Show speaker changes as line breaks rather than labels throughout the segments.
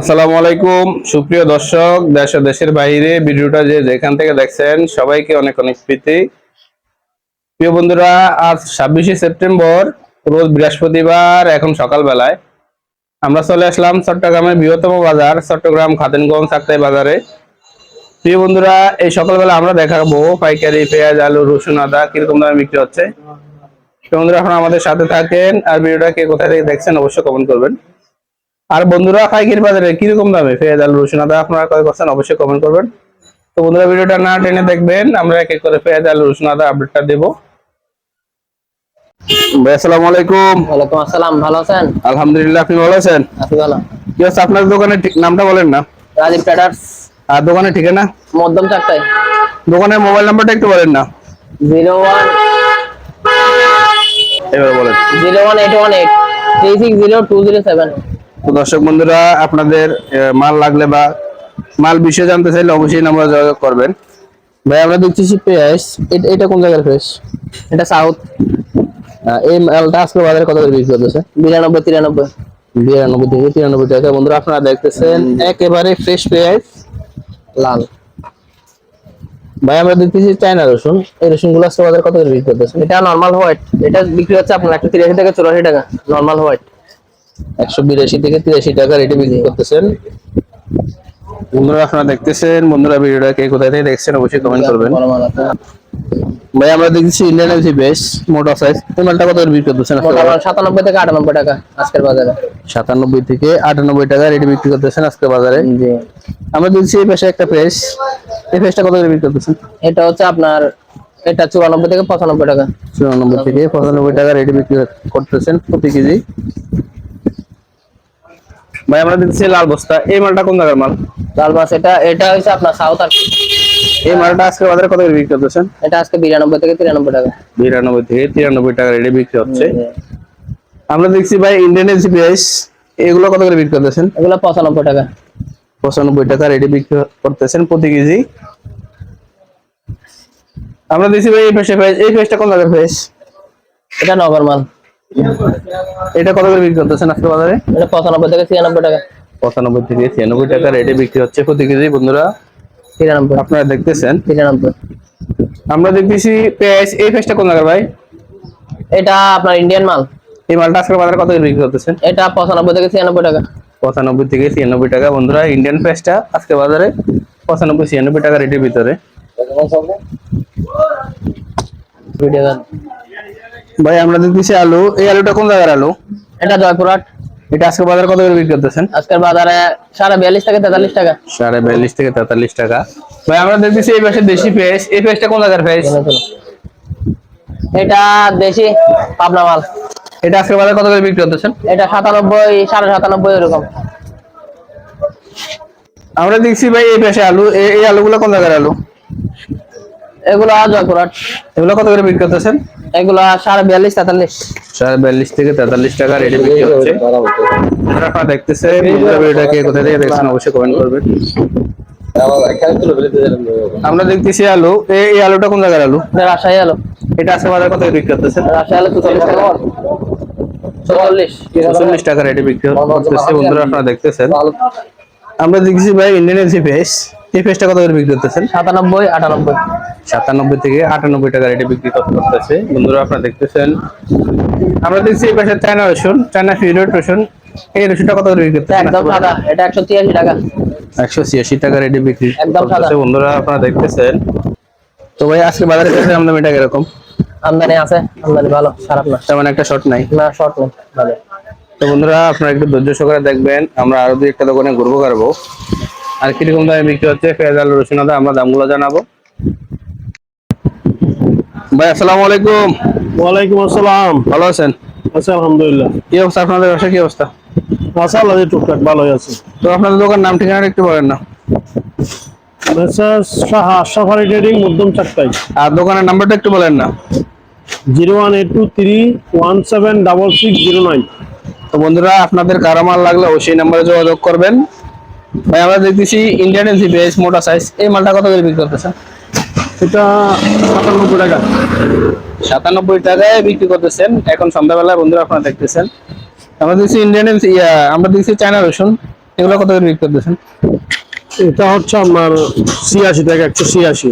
আসসালামু আলাইকুম। সুপ্রিয় দর্শক, দেশ দেশের বাইরে ভিডিওটা যে যেখান থেকে দেখছেন, সবাইকে অনেক অনেক প্রীতি। প্রিয় বন্ধুরা, আজ ছাব্বিশে সেপ্টেম্বর, রোজ বৃহস্পতিবার, এখন সকালবেলায়। আমরা চলে আসলাম চট্টগ্রামের বৃহত্তম বাজার, চট্টগ্রাম খাদিনগঞ্জ চাকতাই বাজারে। প্রিয় বন্ধুরা, এই সকালবেলা আমরা দেখাবো পাইকারি, পেঁয়াজ, আলু, রসুন, আদা, কীরকম দামে বিক্রি হচ্ছে। তো বন্ধুরা, এখন আমাদের সাথে থাকেন, আর ভিডিওটা কে কোথায় থেকে দেখছেন, অবশ্যই কমেন্ট করবেন। আর বন্ধুরা পাইকারি বাজারে কীরকম দামে পেঁয়াজ আলু রসুন আদা আপনারা ক্রয় করছেন অবশ্যই কমেন্ট করবেন। তো বন্ধুরা ভিডিওটা না টেনে দেখবেন আমরা এক এক করে পেঁয়াজ আলু রসুন আদা আপডেটটা দেবো। আসসালামু আলাইকুম।
ওয়ালাইকুম আসসালাম ভালো আছেন?
আলহামদুলিল্লাহ আপনি ভালো আছেন?
আছি ভালো।
কি হচ্ছে আপনার দোকানের ঠিক নামটা বলেন না।
রাজীব ট্রেডার্স।
আর দোকানের ঠিকানা?
মধ্যম চাকতাই
দোকানের মোবাইল নাম্বারটা একটু বলেন না।
জিরো ওয়ান
এবার বলেন।
Zero one eight one eight three six zero two zero seven.
তো দর্শক বন্ধুরা আপনাদের মাল লাগলে বা মাল বিষয়ে জানতে চাইলে অবশ্যই নাম্বার যোগাযোগ করবেন। ভাই আমরা দেখতেছি পেঁয়াজ। এটা কোন জায়গার পেঁয়াজ?
এটা সাউথ।
এই মালটা আজকে বাজারে কত করে বিক্রি করতেছে?
বিরানব্বই তিরানব্বই।
বিরানব্বই থেকে তিরানব্বই টাকা। বন্ধুরা আপনারা দেখতেছেন একেবারে ফ্রেশ পেঁয়াজ। লাল। ভাই আমরা দেখতেছি চায়না রসুন। এই রসুনগুলো আজকে বাজারে কত করে বিক্রি করতেছে?
এটা নর্মাল হোয়াইট এটা বিক্রি হচ্ছে আপনার একশো তিরাশি টাকা চুরাশি টাকা নর্মাল হোয়াইট
একশো বিরাশি থেকে তিরাশি টাকা রেটে বিক্রি করতেছেন। বন্ধুরা আপনারা দেখতেছেন বন্ধুরা ভিডিওটা কে কোথায় থেকে দেখছেন অবশ্যই কমেন্ট করবেন।
মাল আছে।
ভাই আমরা দেখতেছি ইন্ডিয়ান এলসি বেশ মোটা সাইজ এই কত বিক্রি করতেছেন
সাতানব্বই থেকে আটানব্বই টাকা আজকের বাজারে।
সাতানব্বই থেকে আটানব্বই টাকা রেটে বিক্রি করতেছেন আজকে বাজারে। আমরা দেখছি এই পাশে একটা পেজ এই পেজটা কত করে বিক্রি করতেছেন?
এটা হচ্ছে আপনার এটা চুরানব্বই থেকে পঁচানব্বই টাকা।
চুরানব্বই থেকে পঁচানব্বই টাকা রেটে বিক্রি করতেছেন প্রতি কেজি। ভাই আমরা দেখছি লাল বস্তা। এই মালটা কোন জায়গার মাল?
লাল মাছ এটা এটা হচ্ছে আপনার সাউথ আর
এই মালটা আজকে বাজারে কত করে বিক্রি করতেছেন?
এটা আজকে বিরানব্বই থেকে তিরানব্বই টাকা।
বিরানব্বই থেকে তিরানব্বই টাকা রেটে বিক্রি হচ্ছে। আমরা দেখছি ভাই ইন্ডিয়ান পেজ এগুলো কত করে বিক্রি করতেছেন?
এগুলো পঁচানব্বই টাকা।
পঁচানব্বই টাকা রেডি বিক্রি করতেছেন প্রতি কেজি। আমরা দেখছি ভাই এই ফেসে ফেস এই ফেসটা কোন জায়গার ফেস
এটা নগর মাল।
এটা কত করে বিক্রি করতেছেন আজকে বাজারে?
এটা পঁচানব্বই থেকে ছিয়ানব্বই টাকা।
পঁচানব্বই থেকে ছিয়ানব্বই টাকা রেটে বিক্রি হচ্ছে। প্রতি কেজি বন্ধুরা
তিরানব্বই।
আপনারা দেখতেছেন।
তিরানব্বই।
আমরা দেখতেছি পেঁয়াজ। এই ফেসটা কোন জায়গার ভাই?
এটা আপনার ইন্ডিয়ান মাল।
এই মালটা আজকে বাজারে কত করে বিক্রি করতেছেন?
এটা পঁচানব্বই থেকে ছিয়ানব্বই টাকা।
পঁচানব্বই থেকে ছিয়ানব্বই টাকা। বন্ধুরা ইন্ডিয়ান পেঁয়াজটা আজকে বাজারে পঁচানব্বই ছিয়ানব্বই টাকা রেটের ভিতরে।
ভিডিও।
ভাই আমরা দিতেছি আলু এই আলুটা কোন জায়গার আলু?
এটা জয়পুরহাট।
এটা আজকে বাজারে কত করে বিক্রি করতেছেন?
আজকের বাজারে সাড়ে বিয়াল্লিশ থেকে তেতাল্লিশ টাকা।
সাড়ে বিয়াল্লিশ থেকে তেতাল্লিশ টাকা। ভাই আমরা দেখতেছি এই পাশে দেশি পেঁয়াজ। এই পেঁয়াজটা কোন জায়গার পেঁয়াজ?
এটা দেশি পাবনা মাল।
এটা আজকে বাজারে কত করে বিক্রি করতেছেন?
এটা সাতানব্বই সাড়ে সাতানব্বই এরকম।
আমরা দেখছি ভাই এই পাশে আলু। এই- আলুগুলো কোন জায়গার আলু?
এগুলো জয়পুরহাট।
এগুলো কত করে বিক্রি করতেছেন?
এগুলো সাড়ে বিয়াল্লিশ তেতাল্লিশ।
সাড়ে বিয়াল্লিশ থেকে তেতাল্লিশ টাকা রেটে বিক্রি হচ্ছে। আপনারা দেখতেছেন বন্ধুরা ভিডিওটাকে কোথা থেকে দেখছেন অবশ্যই কমেন্ট করবেন। আমরা দেখতেছি আলু। এই আলুটা কোন জায়গার আলু?
রাজশাহী আলো।
এটা আজকে বাজারে কত বিক্রি করতেছেন
রাজশাহী আলো টাকা। চল্লিশ
চল্লিশ টাকা রেটে বিক্রি করতেছে বন্ধুরা আপনারা দেখতেছেন। আমরা দেখছি ভাই ইন্ডিয়ান ফেস এই ফেসটা কত করে বিক্রি করতেছেন?
সাতানব্বই আটানব্বই।
সাতানব্বই থেকে আটানব্বই টাকা রেটে বিক্রি করতেছে বন্ধুরা আপনারা দেখতেছেন। আমরা দেখছি এই পাশে চায়না রসুন চায়না ফিউরেট রসুন। এই রসুনটা কত করে বিক্রি
এটা
করতেছেন
একদম সাদা এটা একশো তিয়াশি টাকা।
একশো ছিয়াশি টাকা রেটে বিক্রি
একদম সাদা।
বন্ধুরা আপনারা দেখতেছেন। তো ভাই আজকে বাজারে কাছে আমদানিটা কীরকম?
আমদানি আছে আমদানি ভালো খারাপ না।
তেমন একটা শর্ট নাই?
না শর্ট নেই ভালো।
তো বন্ধুরা আপনারা একটু ধৈর্য সহকারে দেখবেন আমরা আরও দুই একটা দোকানে ঘুরবো কারবো আর কীরকম দামে বিক্রি হচ্ছে? পেঁয়াজ আলু রসুন আদা আমরা দামগুলো জানাব। ভাই আসসালামু আলাইকুম।
ওয়ালাইকুম আসসালাম।
ভালো আছেন?
আচ্ছা আলহামদুলিল্লাহ।
কি অবস্থা আপনাদের ব্যবসা কি অবস্থা?
আচ্ছা আল্লাহ টুকটাক ভালোই আছে।
তো আপনাদের দোকান নাম ঠিকানা একটু বলেন না।
সাহা সাফারি ট্রেডিং মধ্যম চারটাই।
আর দোকানের নাম্বারটা একটু বলেন না।
Zero one eight two three one seven double six zero nine.
তো বন্ধুরা আপনাদের কারও মাল লাগলে অবশ্যই নাম্বারে যোগাযোগ করবেন। ভাই আমরা দেখতেছি ইন্ডিয়ান এলসি বেস মোটা সাইজ এই মালটা কত করে বিক্রি করতেছেন
এটা সাতানব্বই টাকা।
সাতানব্বই টাকায় বিক্রি করতেছেন। এখন সন্ধ্যাবেলায় বন্ধুরা আপনারা দেখতেছেন। আমরা দেখছি ইন্ডিয়ান ইয়া আমরা দেখছি চায়না রসুন এগুলো কত করে বিক্রি করতেছেন?
এটা হচ্ছে আপনার ছিয়াশি টাকা একশো ছিয়াশি।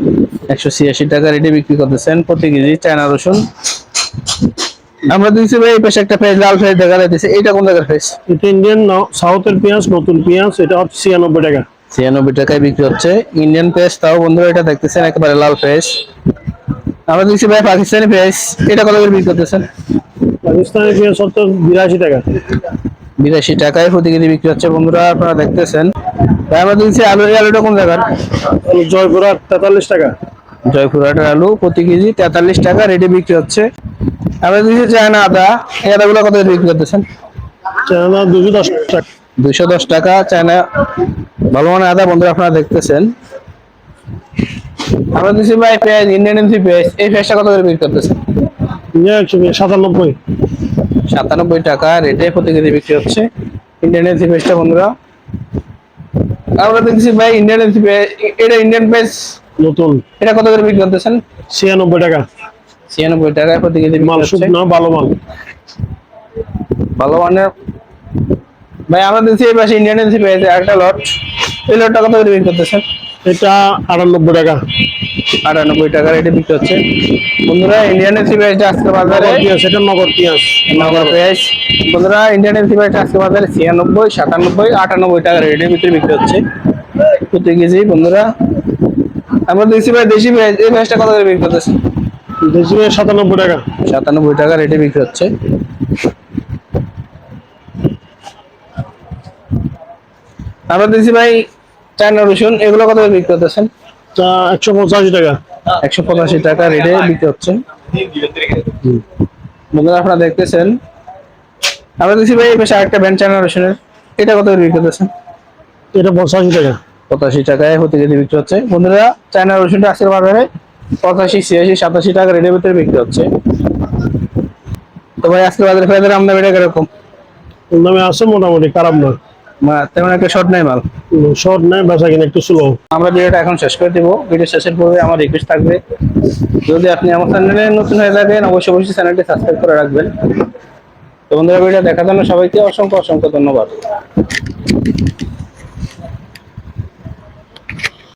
একশো ছিয়াশি টাকা রেটে বিক্রি করতেছেন প্রতি কেজি চায়না রসুন আমরা দিচ্ছি ভাই এই পাশে একটা ফেস লাল ফেস দেখা যাচ্ছে এটা কোন জায়গার ফেস
এটা ইন্ডিয়ান সাউথের পেঁয়াজ নতুন পেঁয়াজ এটা হচ্ছে ছিয়ানব্বই টাকা।
ছিয়ানব্বই টাকায় বিক্রি হচ্ছে। ইন্ডিয়ান পেস তাও বন্ধুরা এটা দেখতেছেন একেবারে লাল ফেস আমরা দিচ্ছি ভাই পাকিস্তানি ফেস এটা কত করে বিক্রি করতেছেন?
পাকিস্তানের পেঁয়াজ হচ্ছে বিরাশি টাকা।
বিরাশি টাকায় প্রতি কেজি বিক্রি হচ্ছে। বন্ধুরা আপনারা দেখতেছেন। তাই আমরা দিচ্ছি আলু এই আলুটা কোন জায়গার?
জয়পুরহাট তেতাল্লিশ টাকা।
জয়পুরহাটের আলু প্রতি কেজি তেতাল্লিশ টাকা রেটে বিক্রি হচ্ছে। আমরা দিচ্ছি চায়না আদা। এই আদাগুলো কত করে বিক্রি করতেছেন?
চায়না দুশো দশ টাকা।
দুইশো দশ টাকা চায়না ভালো মানের আদা বন্ধুরা আপনারা দেখতেছেন। আমরা দিচ্ছি ভাই পেঁয়াজ ইন্ডিয়ান এমসি পেঁয়াজ। এই পেঁয়াজটা কত করে বিক্রি করতেছেন?
ইয়ে সাতানব্বই।
সাতানব্বই টাকা রেটে প্রতি কেজি বিক্রি হচ্ছে। ইন্ডিয়ান এমসি পেঁয়াজটা বন্ধুরা। আমরা দেখছি ভাই ইন্ডিয়ান এমসি পেঁয়াজ এটা ইন্ডিয়ান পেঁয়াজ?
নতুন।
এটা কত করে বিক্রি করতেছেন?
ছিয়ানব্বই টাকা।
ছিয়ানব্বই টাকায় প্রতি কেজি
মাল শুকনো ভালো মাল।
ভালো মানের ভাই আমরা দেখছি এই পাশে ইন্ডিয়ান এমসি পেঁয়াজ একটা লট এই লটটা কত করে বিক্রি করতেছেন
এটা আটানব্বই টাকা।
আটানব্বই টাকা রেটে বিক্রি হচ্ছে। বন্ধুরা ইন্ডিয়ান এসি পেঁয়াজটা আজকে বাজারে।
পেঁয়াজ এটা পেঁয়াজ।
নগর পেঁয়াজ। বন্ধুরা ইন্ডিয়ান এসি পেঁয়াজটা আজকে বাজারে ছিয়ানব্বই সাতানব্বই আটানব্বই টাকা রেটের ভিতরে বিক্রি হচ্ছে। প্রতি কেজি বন্ধুরা। আমরা দেখছি ভাই দেশি পেঁয়াজ এই পেঁয়াজটা কত করে বিক্রি করতেছে
দেশি পেঁয়াজ সাতানব্বই টাকা।
সাতানব্বই টাকা রেটে বিক্রি হচ্ছে। আমরা দেখছি ভাই চায়না রসুন এগুলো কত বিক্রি করতেছেন?
একশো পঁচাশি টাকা।
একশো পঁচাশি টাকা রেটে বিক্রি হচ্ছে। বন্ধুরা আপনারা দেখতেছেন। আমরা দেখছি ভাই পাশে আরেকটা ব্যান্ড চায়না রসুনের এটা কত করে বিক্রি করতেছেন?
এটা পঁচাশি টাকা।
পঁচাশি টাকায় হতে কেজি বিক্রি হচ্ছে। বন্ধুরা চায়না রসুনটা আজকের বাজারে পঁচাশি ছিয়াশি সাতাশি টাকা রেটের ভিতরে বিক্রি হচ্ছে। তো ভাই আজকে বাজারে ফেরাদের আমদানি এটা কীরকম?
দামে আছে মোটামুটি খারাপ না
মা- তেমন একটা শর্ট নাই মাল?
শর্ট নাই বেচা কিনা একটু স্লো
আমরা ভিডিওটা এখন শেষ করে দিব। ভিডিও শেষের পূর্বে আমার রিকোয়েস্ট থাকবে যদি আপনি আমার চ্যানেলে নতুন হয়ে থাকেন অবশ্যই অবশ্যই চ্যানেলটি সাবস্ক্রাইব করে রাখবেন। তো বন্ধুরা ভিডিও দেখার জন্য সবাইকে অসংখ্য অসংখ্য ধন্যবাদ।